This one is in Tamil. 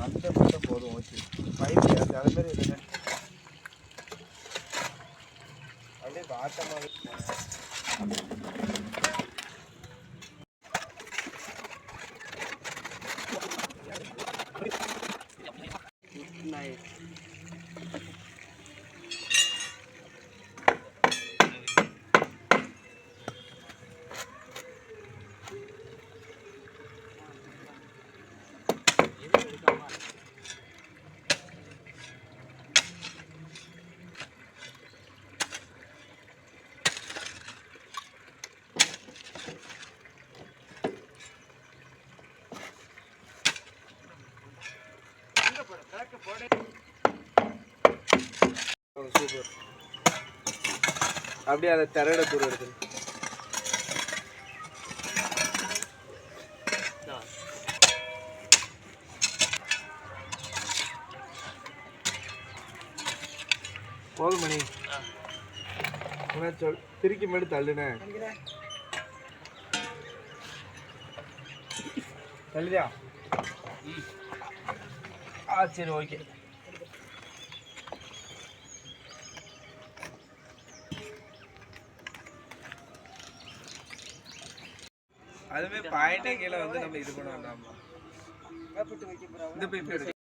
அந்த மட்டும் போதும் ஓகே பைப் அது அது மாதிரி இல்லைங்க அப்படியே பாட்டமாக சூப்பர் அப்படியே அதை திரையிட தூரம் எடுத்து. போதும் மணி. என்ன சொல் திருக்கி மேடு தள்ளுனே. தள்ளுதியா ஆ சரி ஓகே அதுவே பாயிண்டே கீழே வந்து நம்ம இது பண்ண வேண்டாமா இந்த எடு